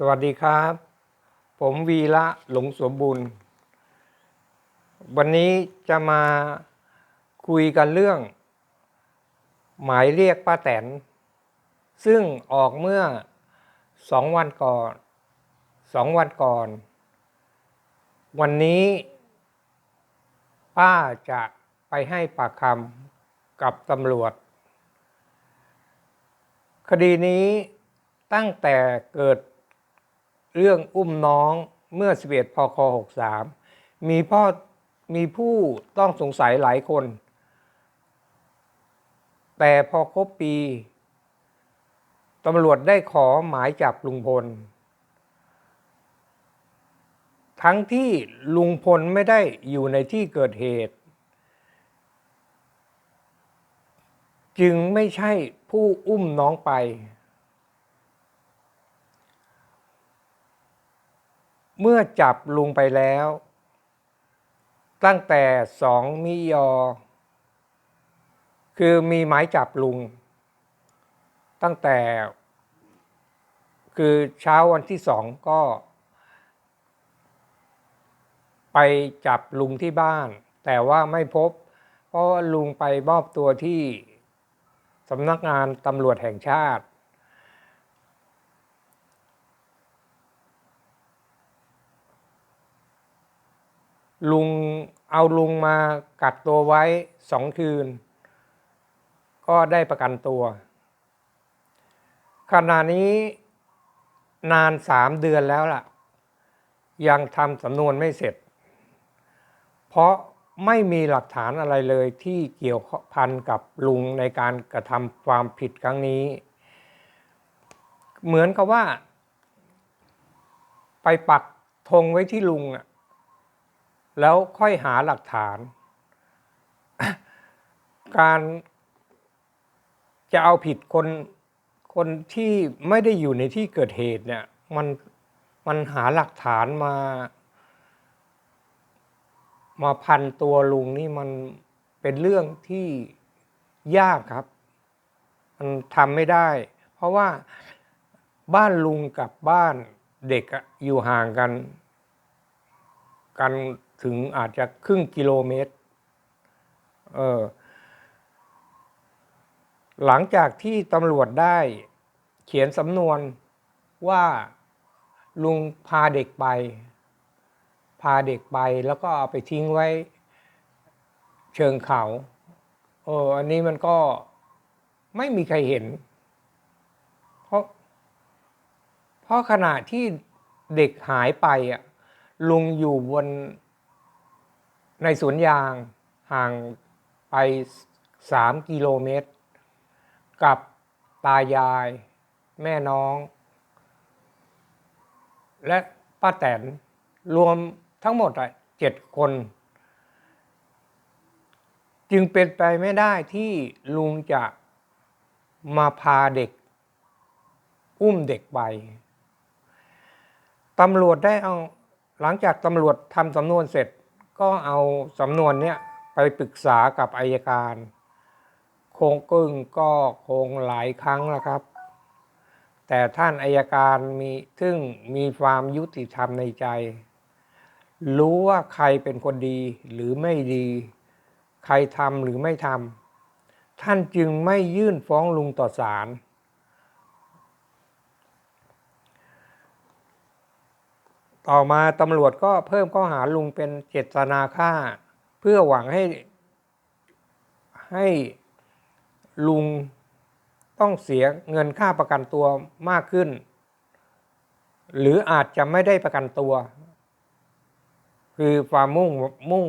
สวัสดีครับ ผมวีระหลงสมบูรณ์วันนี้จะมาคุยกันเรื่อง หมายเรียกป้าแตน ซึ่งออกเมื่อสองวันก่อนสองวันก่อน วันนี้ ป้าจะไปให้ปากคำกับตำรวจ คดีนี้ตั้งแต่เกิด เรื่องอุ้มน้องเมื่อ 11 พค 63 มีพ่อมีผู้ต้องสงสัยหลายคน แต่พอครบปีตำรวจได้ขอหมายจับลุงพล ทั้งที่ลุงพลไม่ได้อยู่ในที่เกิดเหตุ จึงไม่ใช่ผู้อุ้มน้องไป เมื่อจับลุงไปแล้ว ตั้งแต่สองมิยอ คือมีหมายจับลุง ตั้งแต่ คือเช้าวันที่สองก็ ไปจับลุงที่บ้าน แต่ว่าไม่พบ เพราะลุงไปมอบตัวที่สำนักงานตำรวจแห่งชาติ ลุงเอาลุงมากักตัวไว้สองคืน ก็ได้ประกันตัว ขณะนี้นานสามเดือนแล้วล่ะ ยังทำสำนวนไม่เสร็จ เพราะไม่มีหลักฐานอะไรเลยที่เกี่ยวพันกับลุงในการกระทำความผิดครั้งนี้ เหมือนกับว่า ไปปักธงไว้ที่ลุงอะ แล้วค่อยหาหลักฐาน การจะเอาผิดคนคนที่ไม่ได้อยู่ในที่เกิดเหตุเนี่ยมันมันหาหลักฐานมา มาพันตัวลุงนี่มันเป็นเรื่องที่ยากครับ มันทำไม่ได้ เพราะว่าบ้านลุงกับบ้านเด็กอยู่ห่างกัน กัน ถึงอาจจะครึ่งกิโลเมตร เออ หลังจากที่ตำรวจได้เขียนสำนวนว่าลุงพาเด็กไป พาเด็กไปแล้วก็เอาไปทิ้งไว้เชิงเขา เออ อันนี้มันก็ไม่มีใครเห็น เพราะ เพราะขณะที่เด็กหายไปอะลุงอยู่บน ในสวนยางห่างไปสามกิโลเมตร กับตายาย แม่น้อง และป้าแตนรวมทั้งหมดเจ็ดคน จึงเป็นไปไม่ได้ที่ลุงจะมาพาเด็ก อุ้มเด็กไปตำรวจได้เอาหลังจากตำรวจทำสำนวนเสร็จ ก็เอาสำนวนเนี้ยไปปรึกษากับอายการโคงกึ่งก็คงหลายครั้งแล้วครับ แต่ท่านอายการมีซึ่งมีความยุติธรรมในใจ รู้ว่าใครเป็นคนดีหรือไม่ดี ใครทำหรือไม่ทำท่านจึงไม่ยื่นฟ้องลุงต่อศาล ต่อมาตำรวจก็เพิ่มข้อหาลุงเป็นเจตนาฆ่า เพื่อหวังให้ ให้ลุงต้องเสียเงินค่าประกันตัวมากขึ้น หรืออาจจะไม่ได้ประกันตัว คือความมุ่งมุ่ง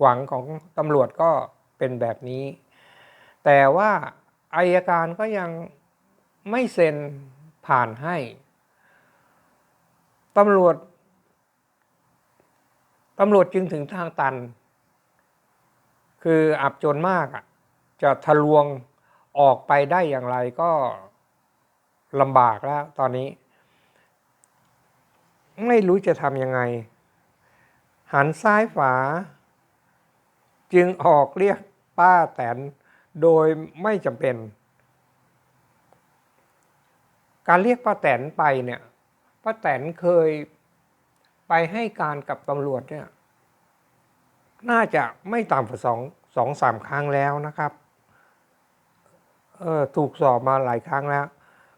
หวังของตำรวจก็เป็นแบบนี้ แต่ว่าอายการก็ยังไม่เซ็นผ่านให้ ตำรวจตำรวจจึงถึงทางตัน คืออับจนมากอะจะทะลวงออกไปได้อย่างไรก็ลำบากแล้ว ตอนนี้ ไม่รู้จะทำยังไง หันซ้ายฝา จึงออกเรียกป้าแตนโดยไม่จำเป็น การเรียกป้าแตนไปเนี่ย ป้าแตนเคยไปให้การกับตำรวจเนี่ย น่าจะไม่ต่ำกว่าสองสองสามครั้งแล้วนะครับเออถูกสอบมาหลายครั้งแล้ว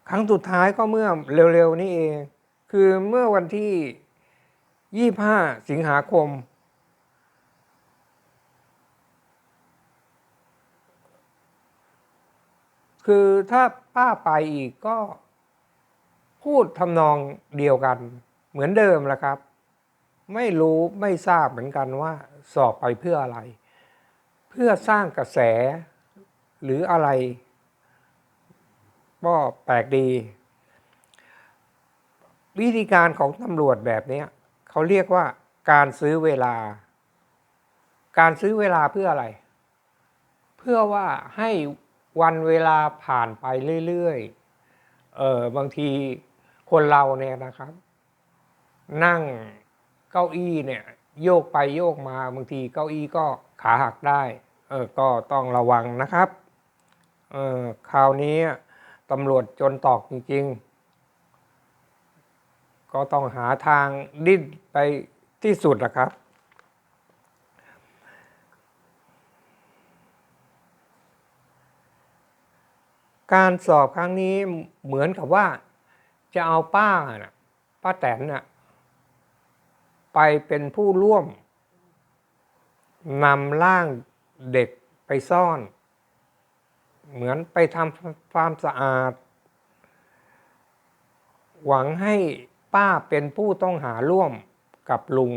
ครั้งสุดท้ายก็เมื่อเร็วๆนี้เอง คือเมื่อวันที่25สิงหาคม คือถ้าป้าไปอีกก็ พูดทำนองเดียวกัน เหมือนเดิมแหละครับ ไม่รู้ไม่ทราบเหมือนกันว่า สอบไปเพื่ออะไร เพื่อสร้างกระแส หรืออะไรก็แปลกดี วิธีการของตำรวจแบบนี้เขาเรียกว่าการซื้อเวลา การซื้อเวลาเพื่ออะไร เพื่อว่าให้วันเวลาผ่านไปเรื่อยๆ เออบางที คนเราเนี่ยนะครับ นั่งเก้าอี้เนี่ย โยกไปโยกมาบางทีเก้าอี้ก็ขาหักได้เออก็ต้องระวังนะครับเออคราวนี้ตำรวจจนตอกจริง ๆ ก็ต้องหาทางดิ้นไปที่สุดนะครับการสอบครั้งนี้เหมือนกับว่า จะเอาป้าน่ะป้าแตนน่ะไปเป็นผู้ร่วมนำร่างเด็กไปซ่อน เหมือนไปทำความสะอาด หวังให้ป้าเป็นผู้ต้องหาร่วมกับลุง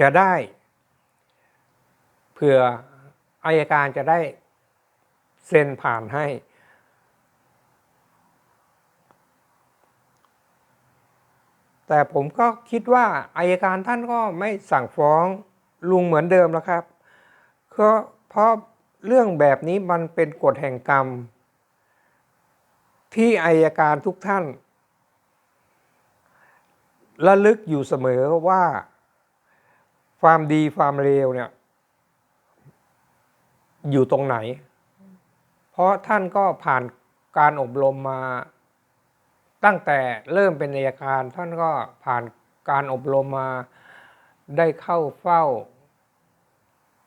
จะได้ เผื่ออายการจะได้เซ็นผ่านให้ แต่ผมก็คิดว่าอายการท่านก็ไม่สั่งฟ้องลุงเหมือนเดิมแล้วครับเพราะเพราะเรื่องแบบนี้มันเป็นกฎแห่งกรรม ที่อายการทุกท่านระลึกอยู่เสมอว่า ความดีความเลวเนี่ย อยู่ตรงไหน เพราะท่านก็ผ่านการอบรมมา ตั้งแต่เริ่มเป็นอัยการท่านก็ผ่านการอบรมมาได้เข้าเฝ้า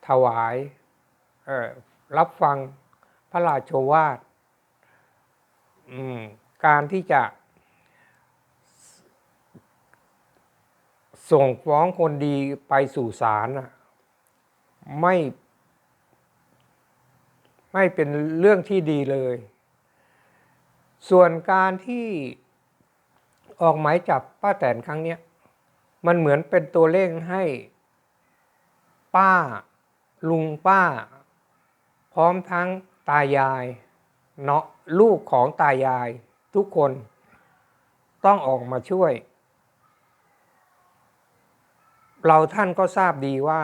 ถวายรับฟังพระราชโชวาทการที่จะ ส่งฟ้องคนดีไปสู่ศาลไม่ ไม่เป็นเรื่องที่ดีเลย ส่วนการที่ออกหมายจับป้าแตนครั้งนี้มันเหมือนเป็นตัวเลขให้ ป้า ลุงป้า พร้อมทั้งตายาย เนาะลูกของตายายทุกคนต้องออกมาช่วย เราท่านก็ทราบดีว่า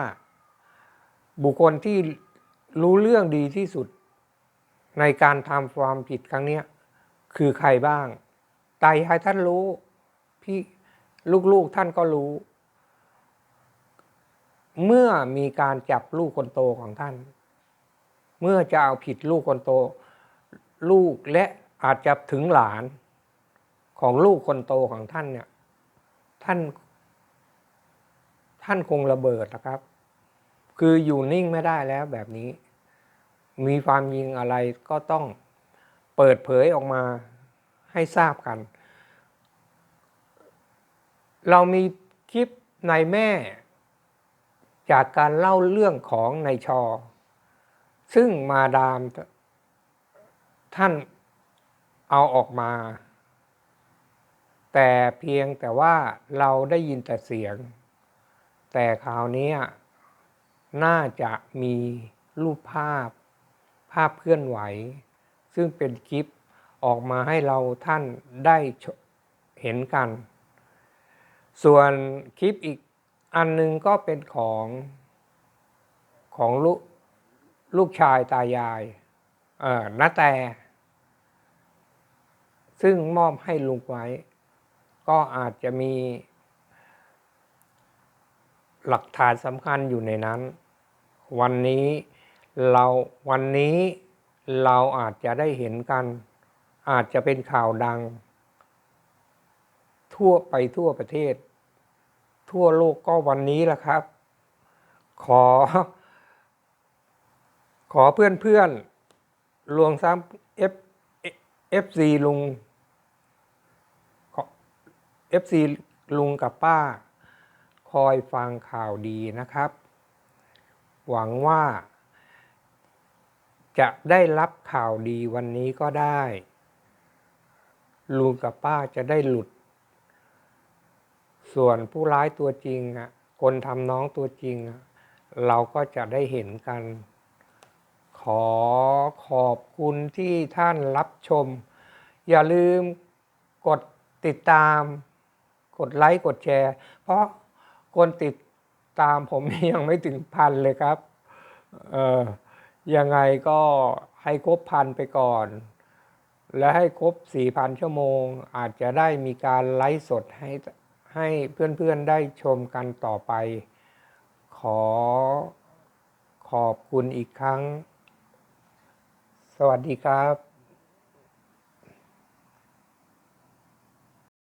บุคคลที่รู้เรื่องดีที่สุด ในการทำความผิดครั้งนี้ คือใครบ้าง ไตายายท่านรู้ พี่ลูกๆท่านก็รู้ เมื่อมีการจับลูกคนโตของท่าน เมื่อจะเอาผิดลูกคนโต ลูกและอาจจะถึงหลานของลูกคนโตของท่านเนี่ย ท่าน ท่านคงระเบิดนะครับ คืออยู่นิ่งไม่ได้แล้วแบบนี้ มีความยิงอะไรก็ต้อง เปิดเผยออกมาให้ทราบกัน เรามีคลิปในแม่ จากการเล่าเรื่องของในายชอ ซึ่งมาดามท่านเอาออกมา แต่เพียงแต่ว่าเราได้ยินแต่เสียง แต่คราวนี้น่าจะมีรูปภาพภาพเคลื่อนไหว ซึ่งเป็นคลิปออกมาให้เราท่านได้เห็นกัน ส่วนคลิปอีกอันหนึงก็เป็นของของลูกลูกชายตายาย เออนาแต่ ซึ่งมอบให้ลุงไว้ ก็อาจจะมี หลักฐานสำคัญอยู่ในนั้น วันนี้เราวันนี้ เราอาจจะได้เห็นกัน อาจจะเป็นข่าวดัง ทั่วไปทั่วประเทศ ทั่วโลกก็วันนี้แหละครับ ขอ ขอเพื่อนเพื่อนรวมซ้ำ F FC ลุง FC ลุงกับป้า คอยฟังข่าวดีนะครับ หวังว่า จะได้รับข่าวดีวันนี้ก็ได้ ลุงกับป้าจะได้หลุด ส่วนผู้ร้ายตัวจริงอะคนทำน้องตัวจริงอะเราก็จะได้เห็นกัน ขอขอบคุณที่ท่านรับชม อย่าลืมกดติดตาม กดไลค์ กดแชร์ เพราะคนติดตามผมยังไม่ถึงพันเลยครับ เออ ยังไงก็ให้ครบพันไปก่อน และให้ครบ 4,000 ชั่วโมง อาจจะได้มีการไลฟ์สดให้ให้เพื่อนๆได้ชมกันต่อไป ขอขอบคุณอีกครั้ง สวัสดีครับ